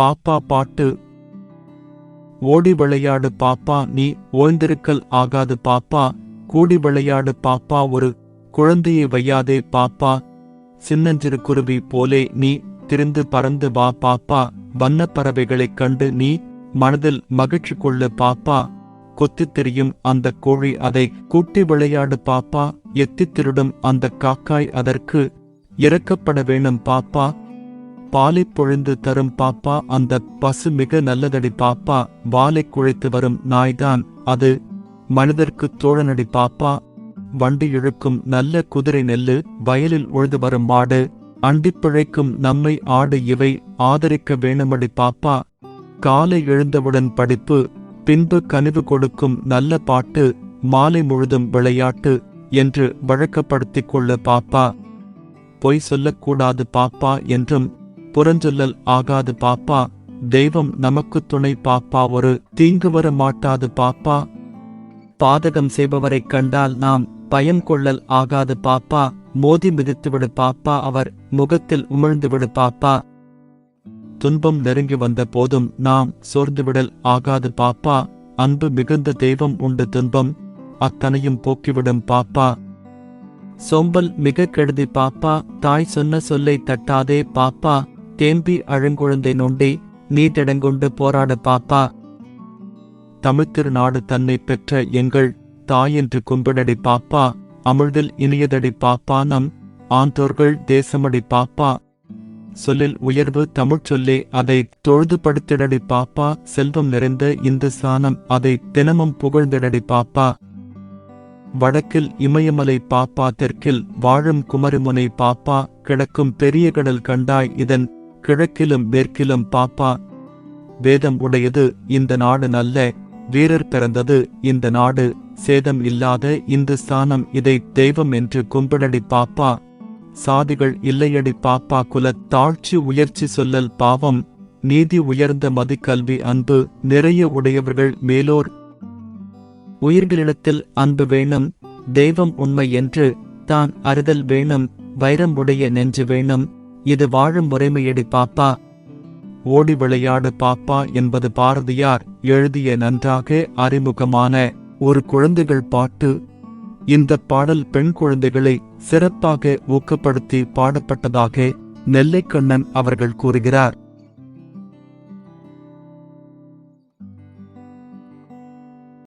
பாப்பா பாட்டு. ஓடி விளையாடு பாப்பா நீ ஓய்ந்திருக்கல் ஆகாது பாப்பா கூடி விளையாடு பாப்பா ஒரு குழந்தையை வையாதே பாப்பா. சின்னஞ்சிறு குருவி போலே நீ திரிந்து பறந்து வா பாப்பா வண்ணப் பறவைகளைக் கண்டு நீ மனதில் மகிழ்ச்சி கொள்ளு பாப்பா. கொத்தித் தெரியும் அந்த கோழி அதை கூட்டி விளையாடு பாப்பா எத்தித் திருடும் அந்த காக்காய் அதற்கு இறக்கப்பட வேணும் பாப்பா. பாலைப் பொழிந்து தரும் பாப்பா அந்த பசு மிக நல்லதடி பாப்பா வாலை குழைத்து வரும் நாய்தான் அது. மனிதர்க்கு தோழனடி பாப்பா வண்டி இழுக்கும் நல்ல குதிரை நெல்லு வயலில் உழுது வரும் மாடு அண்டிப் பிழைக்கும் நம்மை ஆடு இவை ஆதரிக்க வேணுமடி பாப்பா. காலை எழுந்தவுடன் படிப்பு பின்பு கனிவு கொடுக்கும் நல்ல பாட்டு மாலை முழுதும் விளையாட்டு என்று வழக்கப்படுத்திக் கொள்ள பாப்பா. பொய் சொல்லக்கூடாது பாப்பா என்றும் புறஞ்சொல்லல் ஆகாது பாப்பா. தெய்வம் நமக்கு துணை பாப்பா. ஒரு தீங்கு வர மாட்டாது பாப்பா. பாதகம் செய்பவரைக் கண்டால் நாம் பயம் கொள்ளல் ஆகாது பாப்பா. மோதி மிதித்துவிடு பாப்பா. அவர் முகத்தில் உமிழ்ந்துவிடு பாப்பா. துன்பம் நெருங்கி வந்த போதும் நாம் சோர்ந்துவிடல் ஆகாது பாப்பா. அன்பு மிகுந்த தெய்வம் உண்டு துன்பம். அத்தனையும் போக்கிவிடும் பாப்பா. சோம்பல் மிக கெடுதி பாப்பா. தாய் சொன்ன சொல்லை தட்டாதே பாப்பா. தேம்பி அழுங்குழந்தை நொண்டி நீட்டடங்கொண்டு போராட பாப்பா. தமிழ்த்திருநாடு தன்னை பெற்ற எங்கள் தாயென்று கும்பிடடி பாப்பா. அமிழ்தில் இனியதடி பாப்பா நம் ஆந்தோர்கள் தேசமடி பாப்பா. சொல்லில் உயர்வு தமிழ் சொல்லே அதை தொழுதுபடுத்திடடி பாப்பா. செல்வம் நிறைந்த இந்து சாணம் அதை தினமும் புகழ்ந்திடடி பாப்பா. வடக்கில் இமயமலை பாப்பா தெற்கில் வாழும் குமரிமுனை பாப்பா. கிடக்கும் பெரிய கடல் கண்டாய் இதன் கிழக்கிலும் மேற்கிலும் பாப்பா வேதம் உடையது இந்த நாடு நல்ல வீரர் பிறந்தது இந்த நாடு சேதம் இல்லாத இந்துஸ்தானம் இதை தெய்வம் என்று கும்பிடடி பாப்பா சாதிகள் இல்லையடி பாப்பா குலத் தாழ்ச்சி உயர்ச்சி சொல்லல் பாவம் நீதி உயர்ந்த மதிக்கல்வி அன்பு நிறைய உடையவர்கள் மேலோர். உயிர்களிடத்தில் அன்பு வேணும் தெய்வம் உண்மை என்று தான் அறிதல் வேணும் வைரம் உடைய நெஞ்சு வேணும் இது வாழும் முறைமையடி பாப்பா. ஓடி விளையாடு பாப்பா என்பது பாரதியார் எழுதிய நன்றாக அறிமுகமான ஒரு குழந்தைகள் பாட்டு. இந்த பாடல் பெண் குழந்தைகளை சிறப்பாக ஊக்கப்படுத்தி பாடப்பட்டதாக நெல்லைக்கண்ணன் அவர்கள் கூறுகிறார்.